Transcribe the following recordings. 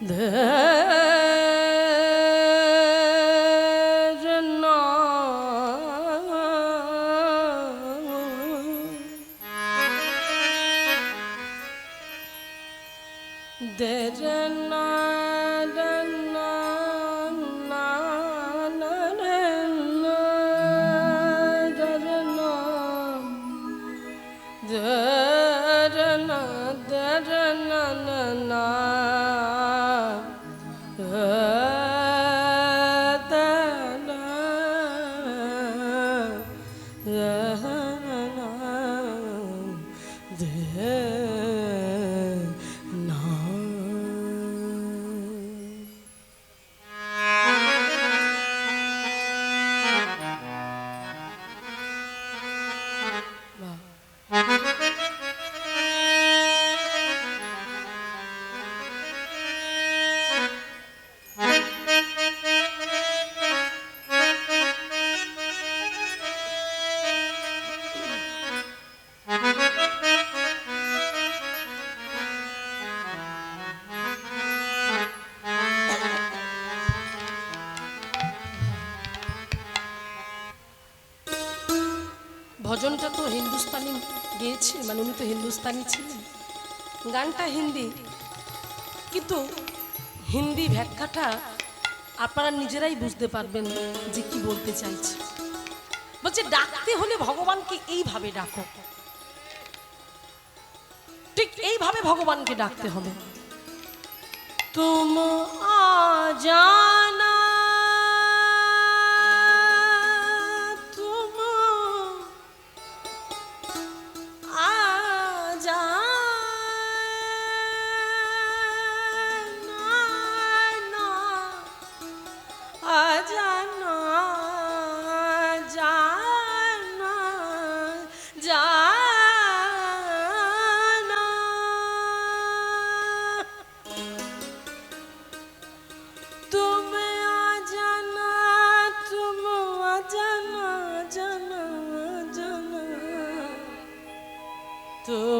내 হিন্দুস্তানি ছিলেন। গানটা হিন্দি। কিন্তু হিন্দি ব্যাখ্যাটা আপনারা নিজেরাই বুঝতে পারবেন যে কি বলতে চাইছে। বলছে, ডাকতে হলে ভগবানকে এইভাবে ডাকো। ঠিক এইভাবে ভগবানকে ডাকতে হবে। তুম আজানা tu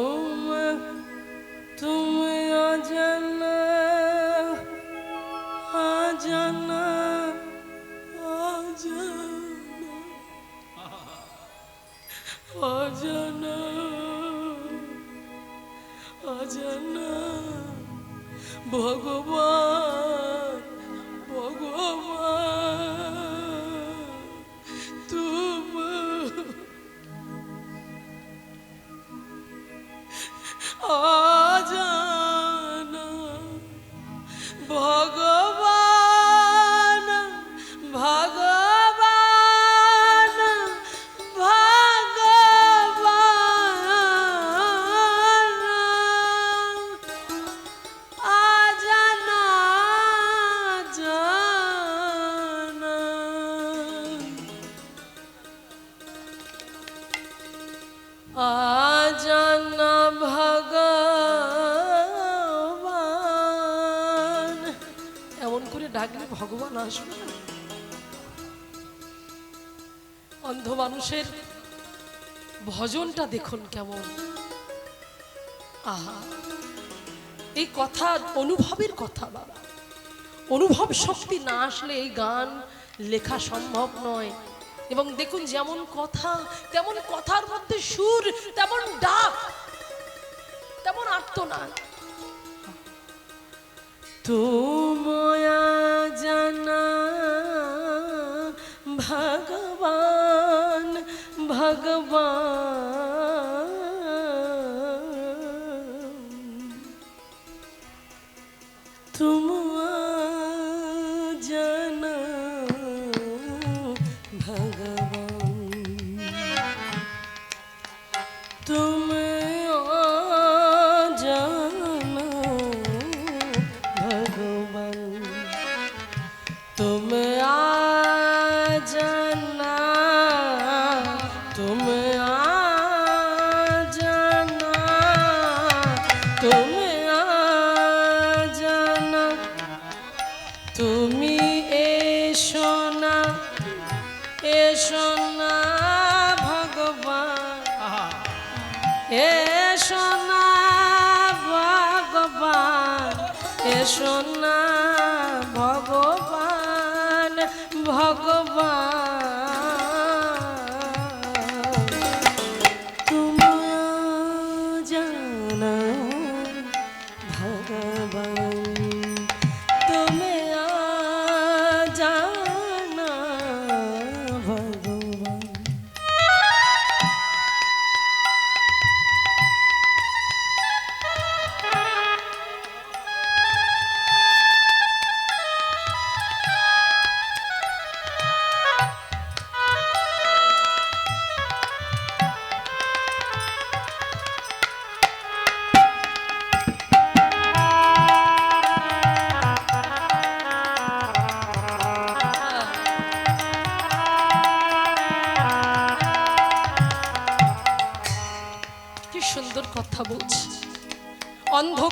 অন্ধ মানুষের ভজনটা দেখুন কেমন। আহা, এই কথা অনুভবের কথা বাবা। অনুভব শক্তি না আসলে এই গান লেখা সম্ভব নয়। এবং দেখুন যেমন কথা, তেমন কথার মধ্যে সুর, তেমন ডাক, তেমন আর্তনাদ। তুময়া জানা ভগবান ভগবান। তুমি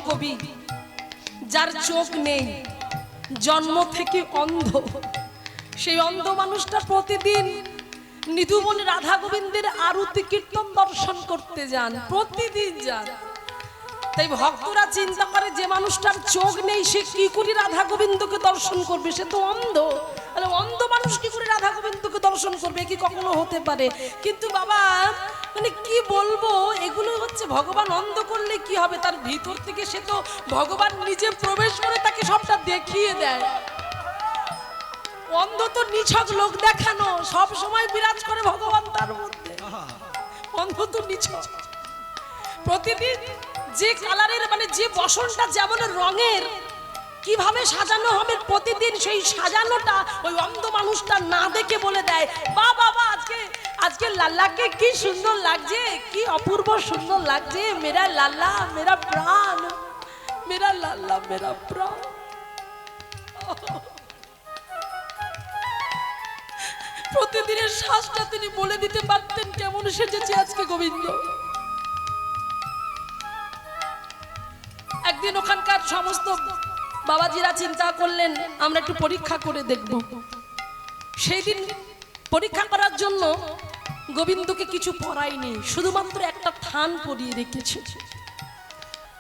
কবি, যার চোখ নেই, জন্ম থেকে অন্ধ। সেই অন্ধ মানুষটা প্রতিদিন নিধুমন রাধা গোবিন্দের আরতি কীর্তন দর্শন করতে যান, প্রতিদিন যান। তাই ভক্তরা চিন্তা করে যে মানুষটার চোখ নেই, সে কি করে রাধা গোবিন্দকে দর্শন করবে? সে তো অন্ধ। অন্ধ মানুষ কি করে রাধা গোবিন্দকে দর্শন করবে? কি কখনো হতে পারে? কিন্তু বাবা মানে কি বলব, এগুলো হচ্ছে ভগবান অন্ধ করলে কি হবে? তার ভিতর থেকে সে তো ভগবান নিজে প্রবেশ করে তাকে সবটা দেখিয়ে দেয়। অন্ধ তো নিছক লোক দেখানো, সব সময় বিরাজ করে ভগবান তার মধ্যে। অন্ধ তো নিছক। প্রতিদিন যে কালারের মানে যে বসনটা যেমন রঙের, কীভাবে সাজানো হবে প্রতিদিন সেই সাজানোটা ওই অন্ধ মানুষটা না দেখে বলে দেয় বা বাবা, আজকে আজকে লাল্লাকে কি সুন্দর লাগছে, কি অপূর্ব সুন্দর লাগছে। মেরা লাল্লা, মেরা প্রাণ, মেরা লাল্লা, মেরা প্রাণ। প্রতিদিনের শ্বাসটা তিনি বলে দিতে পারতেন কেমন সেজেছে আজকে গোবিন্দ। একদিন ওখানকার সমস্ত বাবাজিরা চিন্তা করলেন, আমরা একটু পরীক্ষা করে দেখব। সেই দিন পরীক্ষা করার জন্য গোবিন্দকে কিছু পড়ায়নি, শুধুমাত্র একটা থান পরিয়ে রেখেছে।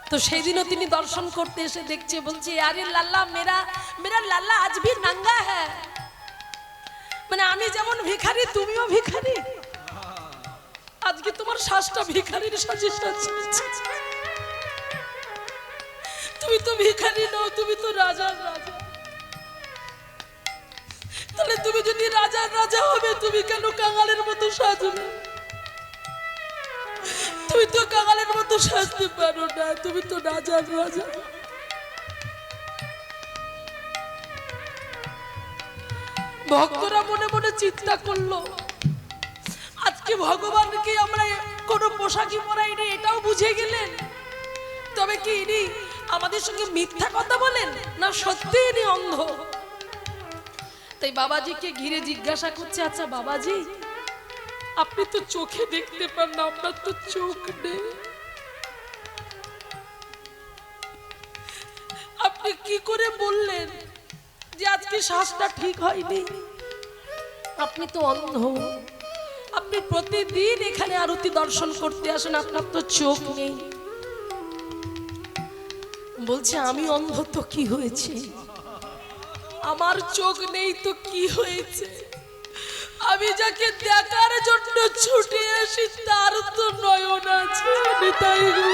তো সেই দিনও তিনি দর্শন করতে এসে দেখছে, বলছে, আরে লাল্লা, মেরা মেরা লাল্লা, আজ ভি নাঙ্গা হ্যাঁ মানে আমি যেমন ভিখারি, তুমিও ভিখারি। আজকে তোমার শ্বাসটা ভিখারির সাজে সাজিয়েছে তুমি তো ভিখারি নও, তুমি তো রাজা তাহলে রাজার রাজা হবে, তুমি কেন কাঙালের মতো তুমি তো কাঙালের মতো সাজতে পারো না, তুমি তো রাজার রাজা। ভক্তরা মনে মনে চিন্তা করল, আজকে ভগবানকে আমরা কোনো পোশাকই পরাইনি, এটাও বুঝে গেলেন? তবে কি ইনি আমাদের সঙ্গে মিথ্যা কথা বলেন, না সত্যি ইনি অন্ধ? তাই বাবাজিকে ঘিরে জিজ্ঞাসা করছে আচ্ছা বাবাজি, আপনি তো চোখে দেখতে পান না, আপনার তো চোখ নেই। আপনি কি করে বললেন যে আজকে শ্বাসটা ঠিক হয়নি? আপনি তো অন্ধ। আপনি প্রতিদিন এখানে আরতি দর্শন করতে আসেন, আপনার তো চোখ নেই। বলছে, আমি অন্ধ তো কি হয়েছে? আমার চোখ নেই তো কি হয়েছে আমি যাকে দেখার জন্য ছুটে আসি, তার তো নয়ন আছে, নিতাই গো।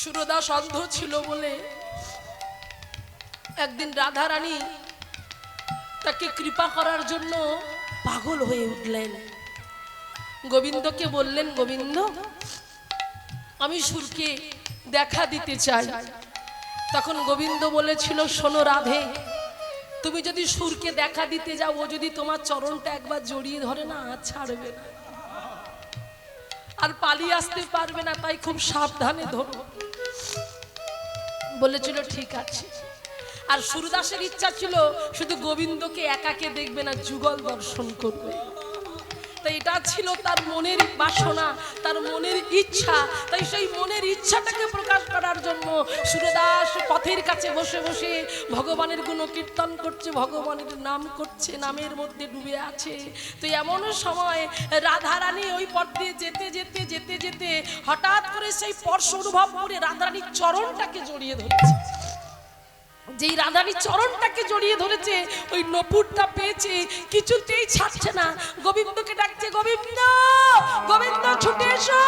সুরদাস ছিল বলে একদিন রাধা রানী তাকে কৃপা করার জন্য পাগল হয়ে উঠলেন। গোবিন্দকে বললেন, গোবিন্দ, আমি সুরকে দেখা দিতে চাই। তখন গোবিন্দ বলেছিল, শোনো রাধে, তুমি যদি সুরকে দেখা দিতে যাও, ও যদি তোমার চরণটা একবার জড়িয়ে ধরে না ছাড়বে না। আর পালিয়ে আসতে পারবে না, তাই খুব সাবধানে ধরো। বলেছিল, ঠিক আছে। আর সুরদাসের ইচ্ছা ছিল শুধু গোবিন্দকে একাকে দেখবে না, যুগল দর্শন করবে। তাই এটা ছিল তার মনের বাসনা, তার মনের ইচ্ছা। তাই সেই মনের ইচ্ছাটাকে প্রকাশ করার জন্য সুরদাস পথের কাছে বসে বসে ভগবানের গুণ কীর্তন করছে, ভগবানের নাম করছে, নামের মধ্যে ডুবে আছে। তো এমন সময় রাধারানী ওই পথ দিয়ে যেতে যেতে যেতে যেতে হঠাৎ করে সেই স্পর্শ অনুভব করে রাধারানীর চরণটাকে জড়িয়ে ধরেছে। যেই রাধারানী চরণটাকে জড়িয়ে ধরেছে, ওই নপুরটা পেয়েছে, কিছুতেই ছাড়ছে না। গোবিন্দকে ডাকছে, গোবিন্দ গোবিন্দ, ছুটে এসো।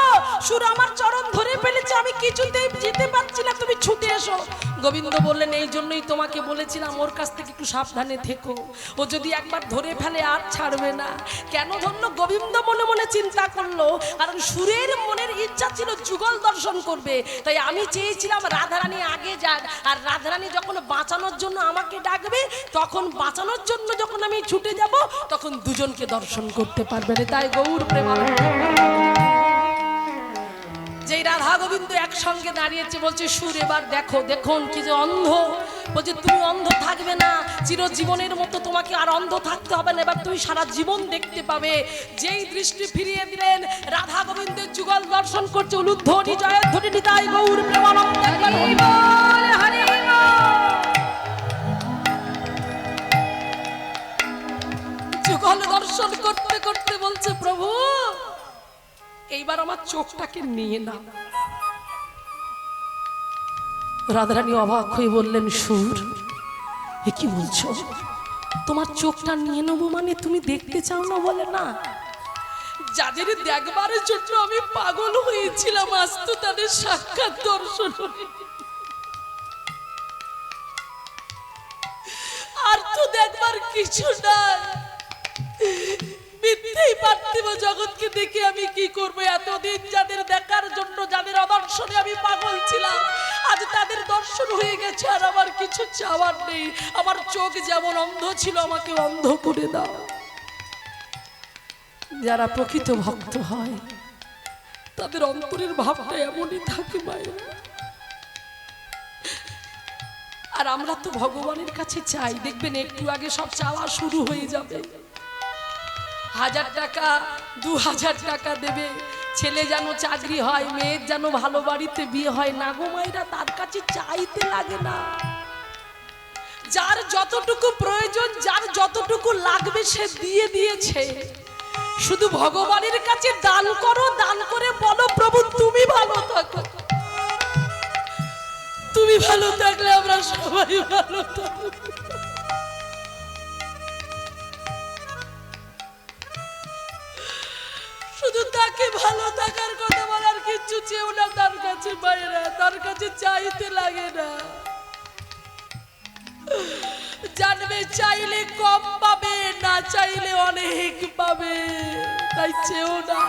সুর আমার চরণ ধরে ফেলেছে, আমি কিছুতেই যেতে পারছি না, তুমি ছুটে এসো। গোবিন্দ বললেন, এই জন্যই তোমাকে বলেছিলাম ওর কাছ থেকে একটু সাবধানে থেকো। ও যদি একবার ধরে ফেলে আর ছাড়বে না। কেন ধরলো গোবিন্দ মনে মনে চিন্তা করল, কারণ সুরের মনের ইচ্ছা ছিল যুগল দর্শন করবে। তাই আমি চেয়েছিলাম, রাধারানী, আগে যাক। আর রাধারানী যখন বাঁচানোর জন্য আমাকে ডাকবে, তখন বাঁচানোর জন্য যখন আমি ছুটে যাব, তখন দুজনকে দর্শন করতে পারবে তাই গৌর প্রেমানন্দ। যেই রাধা গোবিন্দ একসঙ্গে দাঁড়িয়েছে, বলছে, সুর এবার দেখো, দেখুন কি যে অন্ধ। বলছে, তুমি অন্ধ থাকবে না, চিরজীবনের মতো তোমাকে আর অন্ধ থাকতে হবে না, এবার তুমি সারা জীবন দেখতে পাবে। যেই দৃষ্টি ফিরিয়ে দিলেন, রাধা গোবিন্দের যুগল দর্শন করছে, উলুধ্বনি জয়ধ্বনি নিতাই গৌর প্রেমানন্দ। যুগল দর্শন করতে করতে বলছে, প্রভু, এইবার আমার চোখটাকে নিয়ে না রাধারানী অবাক হয়ে বললেন, সুর, এ কি বলছো? তোমার চোখটা নিয়ে নেব মানে তুমি দেখতে চাও না বলে না? যাদের দেখবার জন্য আমি পাগল হয়েছিলাম, আজ তো তাদের সাক্ষাৎ দর্শন আর তো দেখবার কিছু নাই। মিথ্যেই পার্থিব জগৎকে দেখে আমি কি করব? এতদিন যাদের দেখার জন্য, যাদের অদর্শনে আমি পাগল ছিলাম, আজ তাদের দর্শন হয়ে গেছে আর আমার কিছু চাওয়ার নেই। আমার চোখ যেমন অন্ধ ছিল, আমাকে অন্ধ করে দাও। যারা প্রকৃত ভক্ত হয়, তাদের অন্তরের ভাবটা এমনই থাকে মায়ের। আর আমরা তো ভগবানের কাছে চাই। দেখবেন, একটু আগে সব চাওয়া শুরু হয়ে যাবে। হাজার টাকা, দু হাজার টাকা দেবে। ছেলে যেন চাকরি হয়, মেয়ের যেন ভালো বাড়িতে বিয়ে হয়, না গো মায়েরা, তার কাছে চাইতে লাগে না। যার যতটুকু প্রয়োজন, যার যতটুকু লাগবে, সে দিয়ে দিয়েছে। শুধু ভগবানের কাছে দান করো, দান করে বলো, প্রভু, তুমি ভালো থাকো। তুমি ভালো থাকলে আমরা সবাই ভালো থাকব। তাকে ভালো থাকার কথা বলার কিচ্ছু চেয়েও না তার কাছে বাইরা, তার কাছে চাইতে লাগে না। জানবে চাইলে কম পাবে, না চাইলে অনেক পাবে, তাই চেয়েও না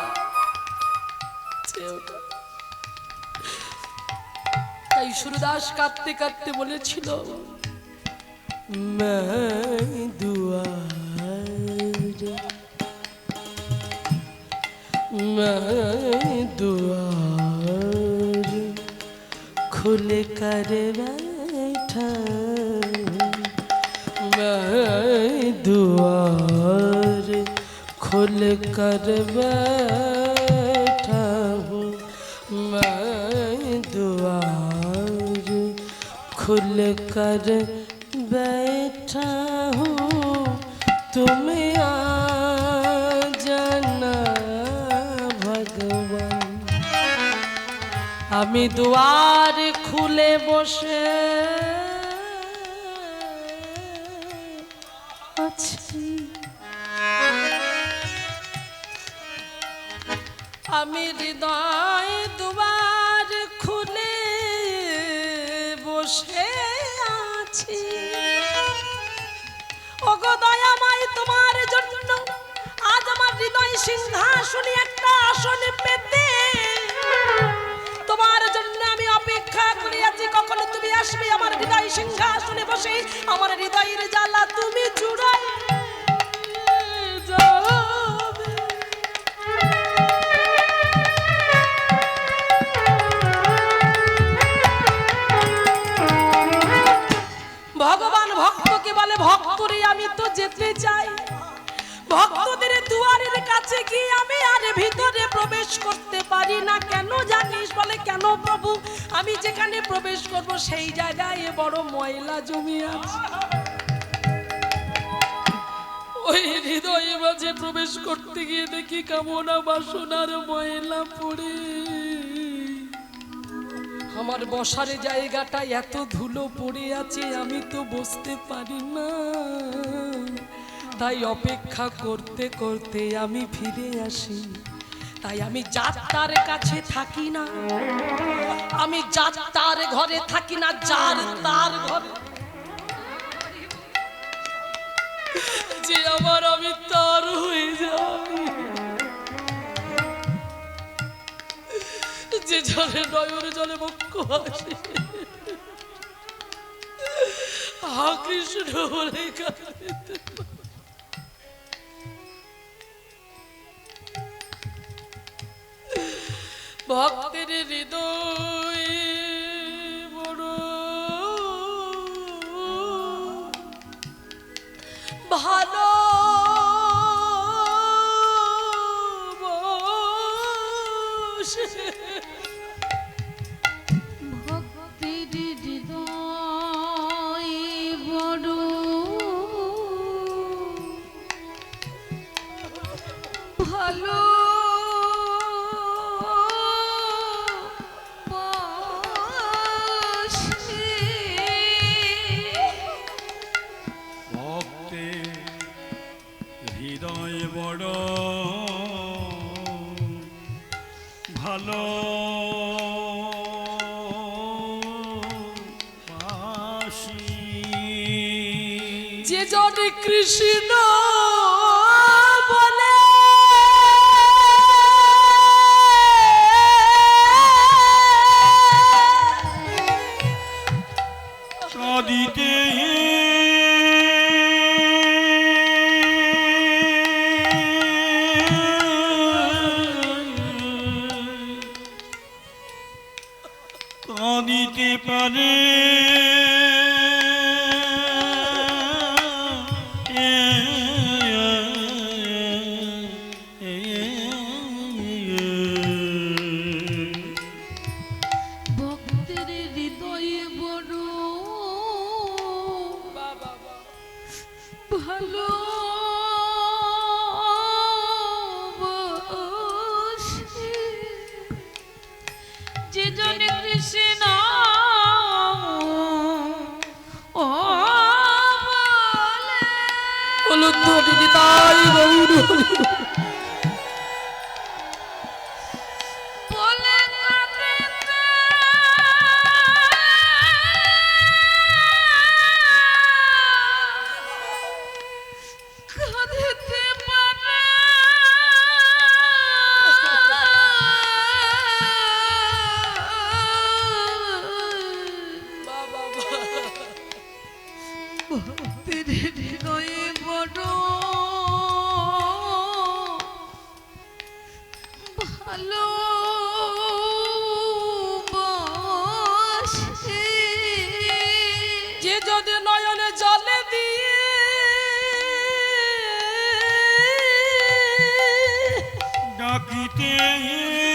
না। তাই সুরদাস কাঁদতে কাঁদতে বলেছিল मैं मैं दुआर खुल कर बैठा मैं दुआर खुल कर बैठा हूँ मैं दुआर खुल कर আমি দুয়ার খুলে বসে আছি। আমি হৃদয় দুয়ার খুলে বসে আছি। ওগো দয়াময়, তোমার জন্য আজ আমার হৃদয় সিংহাসনে একটা আসন পেতে আছি কখন তুমি আসবে আমার হৃদয় সিংহাসনে বসে, আমার হৃদয়ের জ্বালা তুমি জুড়াই ভগবান ভক্তকে বলে? ভক্তরে আমি তো যেতে চাই। ভক্তদের দুয়ারের কাছে কি ভিতরে প্রবেশ করতে পারি না? কেন জানিস বলে, কেন প্রভু? আমি যেখানে প্রবেশ করব সেই জায়গায় বড় ময়লা জমি আছে। ওই হৃদয়ে মাঝে প্রবেশ করতে গিয়ে দেখি কামনা বাসনার ময়লা পড়ে। আমার বসার জায়গাটা এত ধুলো পড়ে আছে, আমি তো বসতে পারি না। তাই অপেক্ষা করতে করতে আমি ফিরে আসি। তাই আমি যাত্রার কাছে থাকি না। আমি যাত্রার ঘরে থাকি না, যার তার ঘরে। যে আমার আমি তার হয়ে যাই যে জলে নয়নে, জলে বক্ষ আসে হা কৃষ্ণ বলে কাঁদিতে ভক্তের হৃদয় বড় ভালো ভালো Woo! ডাকিতে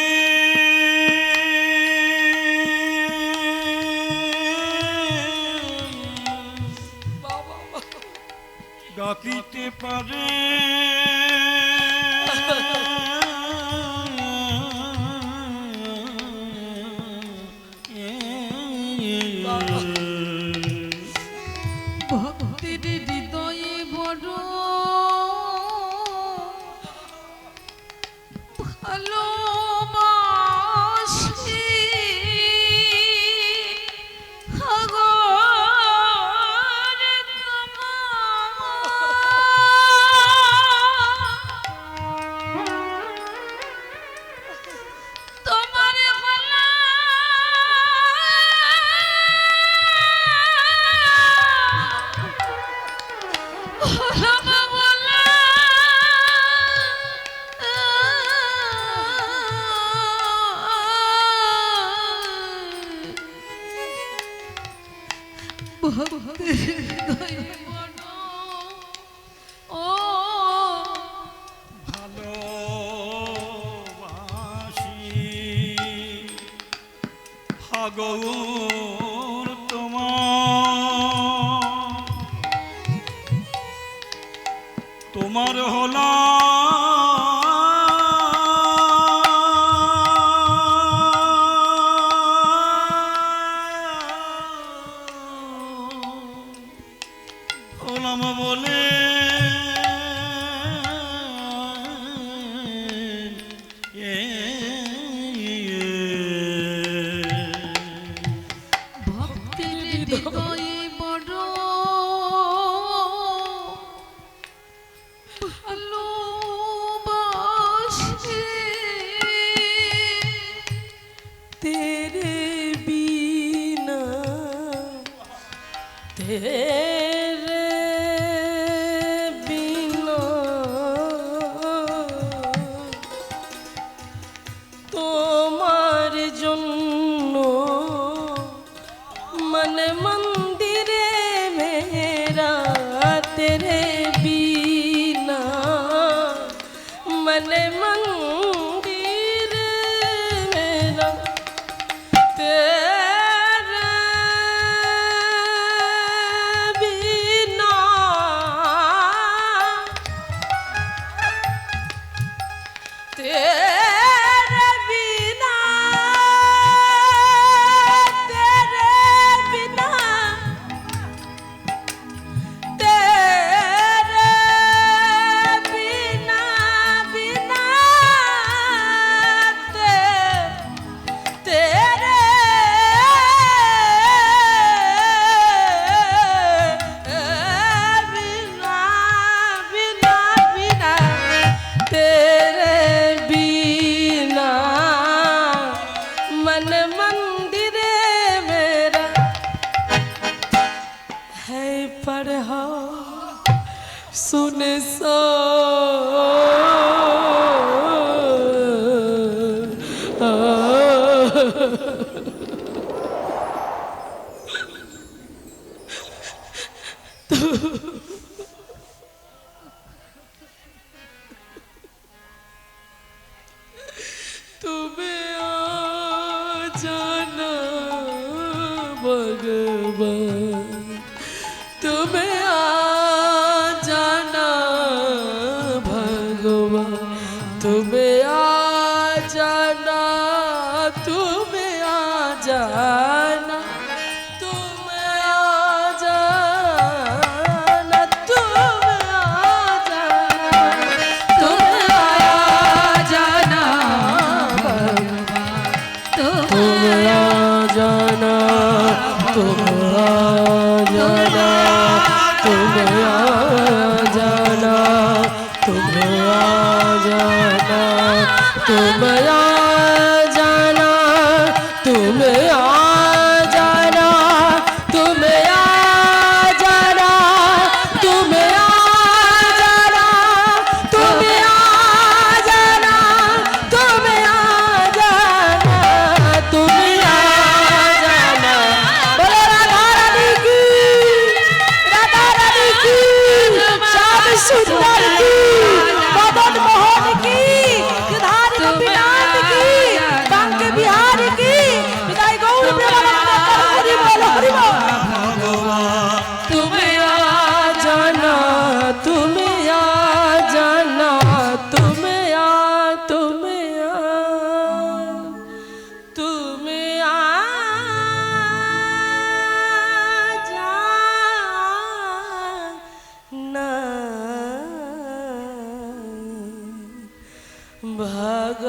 ভগ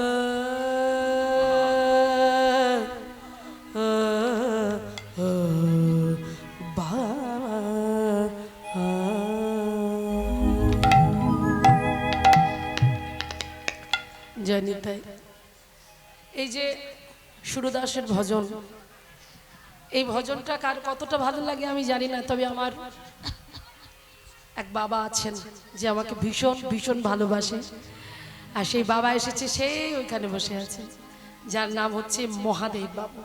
জয়নিতাই, এই যে সুরদাসের ভজন, এই ভজনটা কার কতটা ভালো লাগে আমি জানি না, তবে আমার এক বাবা আছেন যে আমাকে ভীষণ ভীষণ ভালোবাসে। আর সেই বাবা এসেছে, সেই ওইখানে বসে আছে। যার নাম হচ্ছে মহাদেব বাবু।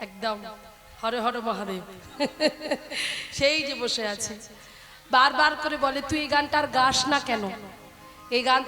একদম হরে হরে মহাদেব। সেই যে বসে আছে। বারবার করে বলে, তুই এই গানটার গাস না কেন? এই গান